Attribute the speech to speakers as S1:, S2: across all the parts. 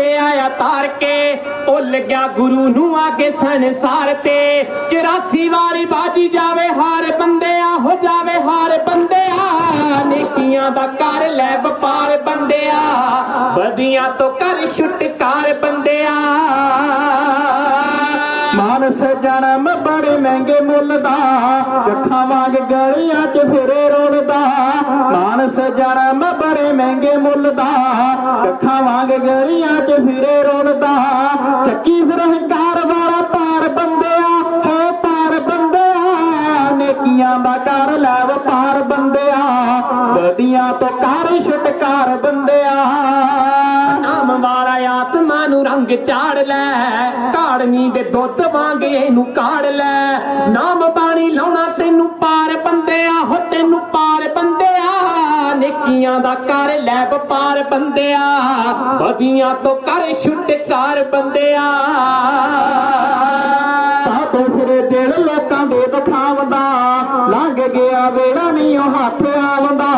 S1: ਜਨਮ ਬੰਦੇ ਤਾਰ ਕੇ ਭੁੱਲ ਗਿਆ ਗੁਰੂ ਨੂੰ ਆ ਕੇ ਸੰਸਾਰ ਤੇ। 84 ਵਾਰੀ ਬਾਜੀ ਜਾਵੇ ਹਾਰ ਬੰਦਿਆ, ਹੋ ਜਾਵੇ ਹਾਰ ਬੰਦਿਆ। ਨੇਕੀਆਂ ਦਾ ਕਰ ਲੈ ਵਪਾਰ ਬੰਦਿਆ ਬਦੀਆਂ ਤੋਂ ਕਰ ਛੁਟਕਾਰ ਬੰਦਿਆ।
S2: ਮਾਨਸ ਜਨਮ ਬੜੇ ਮਹਿੰਗੇ ਮੁੱਲ ਦਾ। ਅੱਖਾਂ ਵਾਂਗ ਗਲੀਆਂ 'ਚ ਫਿਰੇ ਰੋਲਦਾ ਚੱਕੀ ਫਿਰ ਹੰਕਾਰ ਵਾਲਾ ਪਾਰ ਬੰਦਿਆ, ਹੋ ਪਾਰ ਬੰਦਿਆ। ਨੇਕੀਆਂ ਦਾ ਕਰ ਲੈ ਵਪਾਰ ਬੰਦਿਆ। ਬਦੀਆਂ ਤੋਂ ਕਰ ਛੁਟਕਾਰ ਬੰਦਿਆ।
S1: ਨਾਮ ਵਾਲਾ ਆਤਮਾ ਨੂੰ ਰੰਗ ਚਾੜ ਲੈ। ਕਾੜਨੀ ਦੇ ਦੁੱਧ ਵਾਂਗ ਇਹਨੂੰ ਕਾੜ ਲੈ। ਨਾਮ ਪਾਣੀ ਲਾਉਣਾ ਤੈਨੂੰ ਪਾਰ ਕਰ ਬੰਦਿਆ, ਬਦੀਆਂ ਤੋਂ ਕਰ ਛੁਟਕਾਰ ਬੰਦਿਆ।
S2: ਸਾਤੋਂ ਫਿਰੇ ਦਿਲ ਲੋਕਾਂ ਦੇ ਦਿਖਾਵਦਾ ਲੰਘ ਗਿਆ ਵੇੜਾ ਨਹੀਂ ਉਹ ਹੱਥ ਆਵਦਾ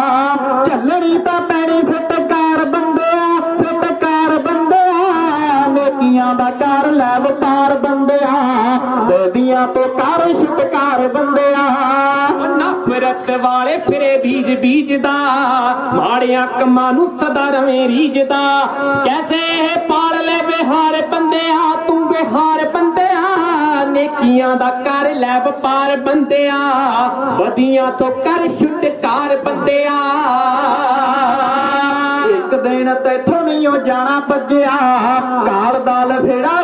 S2: ਚੱਲਣੀ ਤਾਂ ਪੈਣੀ ਫਟਕਾਰ ਬੰਦਿਆ ਫਟਕਾਰ ਬੰਦਿਆ। ਨੇਕੀਆਂ ਦਾ ਕਰ ਲੈ ਵਪਾਰ ਬੰਦਿਆ, ਬੇਦੀਆਂ ਤੋਂ ਕਰ ਛੁਟਕਾਰ ਬੰਦਿਆ।
S1: ਉਹ ਵਾਲੇ ਫਿਰੇ ਬੀਜ ਬੀਜਦਾ, ਮਾੜਿਆਂ ਕੰਮਾਂ ਨੂੰ ਸਦਾ ਰਵੇਂ ਰੀਜਦਾ ਕੈਸੇ ਇਹ ਪਾਲ ਲੈ ਬਿਹਾਰ ਬੰਦਿਆ, ਤੂੰ ਬਿਹਾਰ ਬੰਦਿਆ, ਨੇਕੀਆਂ ਦਾ ਕਰ ਲੈ ਵਪਾਰ ਬੰਦਿਆ, ਵਧੀਆਂ ਤੋਂ ਕਰ ਛੁਟਕਾਰ ਬੰਦਿਆ।
S2: ਇੱਕ ਦਿਨ ਤੈਥੋਂ ਨਹੀਂ ਉਹ ਜਾਣਾ ਭੱਜਿਆ, ਕਾਲ ਦਾ ਲਫੇੜਾ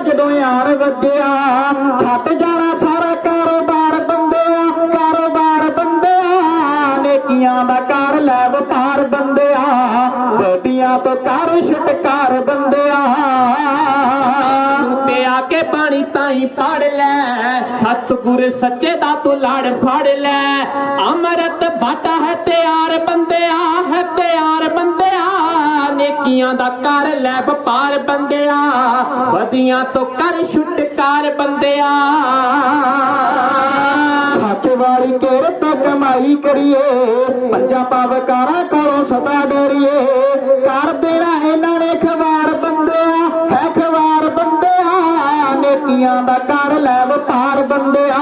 S2: ਸੋਟੀਆਂ ਕਰ ਛੁਟਕਾਰ ਬੰਦਿਆ
S1: ਤੇ ਆ ਕੇ ਪਾਣੀ ਤਾਈ ਪੜ ਲੈ। ਸਤਗੁਰ ਸੱਚੇ ਦਾ ਤੂੰ ਲੜ ਫੜ ਲੈ। ਅੰਮ੍ਰਿਤ ਬਾਟਾ ਹੈ ਤਿਆਰ ਬੰਦਿਆ, ਹੈ ਤਿਆਰ ਬੰਦਿਆ। ਨੇਕੀਆਂ ਦਾ ਕਰ ਲੈ ਵਪਾਰ ਬੰਦਿਆ। ਵਧੀਆਂ ਤੋਂ ਕਰ ਛੁਟਕਾਰ ਬੰਦਿਆ।
S2: ਸੱਚ ਵਾਲੀ ਕਿਰਤ ਕਮਾਈ ਕਰੀਏ, ਪੰਜਾਂ ਪਾਵਕਾਰਾਂ ਕੋਲੋਂ ਸਦਾ ਡਰੀਏ। ਕਰ ਦੇਣਾ ਇਹਨਾਂ ਨੇ ਖਵਾਰ ਬੰਦਿਆ, ਹੈ ਖਵਾਰ ਬੰਦਿਆ। ਨੇਕੀਆਂ ਦਾ ਕਰ ਲੈ ਵਪਾਰ ਬੰਦਿਆ,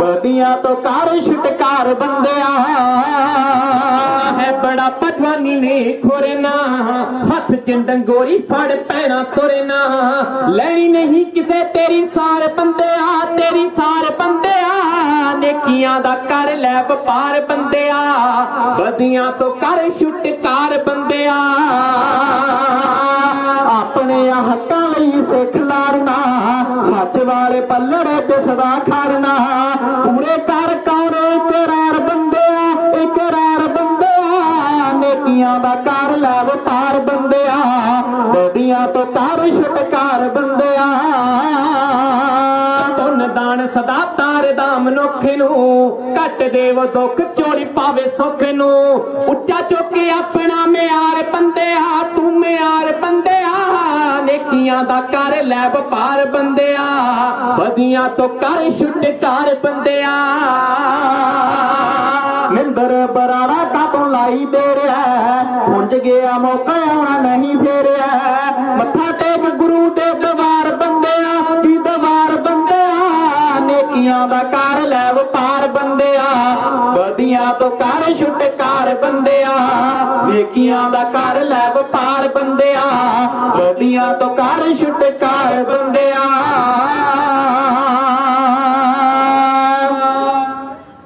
S2: ਬਦੀਆਂ ਤੋਂ ਕਰ ਛੁਟਕਾਰ ਬੰਦਿਆ।
S1: ਹੈ ਬੜਾ ਪਠਵਾਨੀ ਨੇ ਖੋਰਨਾ, ਹੱਥ ਚ ਡੰਗੋਰੀ ਫੜ ਪੈਣਾ ਤੁਰਨਾ। ਲੈਣੀ ਨਹੀਂ ਕਿਸੇ ਤੇਰੀ ਸਾਰ ਬੰਦਿਆ, ਤੇਰੀ ਸਾਰ ਬੰਦਿਆ। ਨੇਕੀਆਂ ਦਾ ਕਰ ਲੈ ਵਪਾਰ ਬੰਦਿਆ ਬਦੀਆਂ ਤੋਂ ਕਰ ਛੁਟਕਾਰ ਬੰਦਿਆ।
S2: ਆਪਣੇ ਹੱਕਾਂ ਲਈ ਸਿੱਖ ਲੜਨਾ ਸੱਚ ਵਾਲੇ ਪੱਲੜੇ ਤੇ ਸਦਾ ਖੜਨਾ। ਪੂਰੇ ਕਰ ਕੌਰੇ ਇਕਰਾਰ ਬੰਦਿਆ ਇਕਰਾਰ ਬੰਦਿਆ। ਨੇਕੀਆਂ ਦਾ ਕਰ ਲੈ ਵਪਾਰ ਬੰਦਿਆ ਬੋਡੀਆਂ ਤੋਂ ਕਰ ਛੁਟਕਾਰ ਬੰਦਿਆ।
S1: ਪੁੰਨ ਦਾਨ ਸਦਾ ਤਾਰਦਾ ਮਨੁੱਖ ਨੂੰ, ਘੱਟ ਦੇਵ ਦੁੱਖ ਚੋਰੀ ਪਾਵੇ ਸੁੱਖ ਨੂੰ। ਉੱਚਾ ਚੁੱਕ ਆਪਣਾ ਮਿਆਰ ਬੰਦਿਆ ਤੂੰ ਮਿਆਰ ਬੰਦਿਆ ਨੇਕੀਆਂ ਦਾ ਕਰ ਲੈ ਵਪਾਰ ਬੰਦਿਆ, ਵਧੀਆਂ ਤੋਂ ਕਰ ਛੁਟਕਾਰ ਬੰਦਿਆ।
S2: ਮਿੰਦਰ ਬਰਾੜਾ ਕਾਤੋਂ ਲਾਈ ਦੇ ਰਿਹਾ ਪੁੰਜ ਗਿਆ ਮੌਕਾ ਆਉਣਾ ਨਹੀਂ ਫੇਰਿਆ, ਮੱਥਾ ਟੇਕ ਨੇਕੀਆਂ ਦਾ ਕਰ ਲੈ ਵਪਾਰ ਬੰਦਿਆ। ਬਦੀਆਂ ਤੋਂ ਕਰ ਛੁਟਕਾਰ ਬੰਦਿਆ। ਨੇਕੀਆਂ ਦਾ ਕਰ ਲੈ ਵਪਾਰ ਬੰਦਿਆ। ਬਦੀਆਂ ਤੋਂ ਕਰ ਛੁਟਕਾਰ ਬੰਦਿਆ।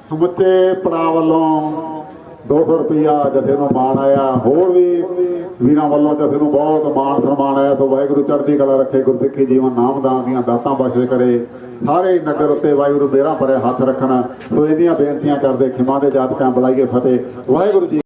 S3: ਸਮੁੱਚੇ ਪੜਾ ਵੱਲੋਂ 200 ਰੁਪਿਆ ਜਥੇ ਨੂੰ ਮਾਣ ਆਇਆ। ਹੋਰ ਵੀ ਵੀਰਾਂ ਵੱਲੋਂ ਜਥੇ ਨੂੰ ਬਹੁਤ ਮਾਣ ਸਨਮਾਨ ਆਇਆ। ਸੋ ਵਾਹਿਗੁਰੂ ਚੜ੍ਹਦੀ ਕਲਾ ਰੱਖੇ ਗੁਰਸਿੱਖੀ ਜੀਵਨ ਨਾਮਦਾਨ ਦੀਆਂ ਦਾਤਾਂ ਬਖਸ਼ੇ ਕਰੇ। ਸਾਰੇ ਨਗਰ ਉੱਤੇ ਵਾਹਿਗੁਰੂ ਦੇਰਾ ਭਰੇ ਹੱਥ ਰੱਖਣ। ਸੋ ਇਹਦੀਆਂ ਬੇਨਤੀਆਂ ਕਰਦੇ ਖਿਮਾ ਦੇ ਜਾਤਕਾਂ ਬੁਲਾਈਏ ਫਤਿਹ। ਵਾਹਿਗੁਰੂ ਜੀ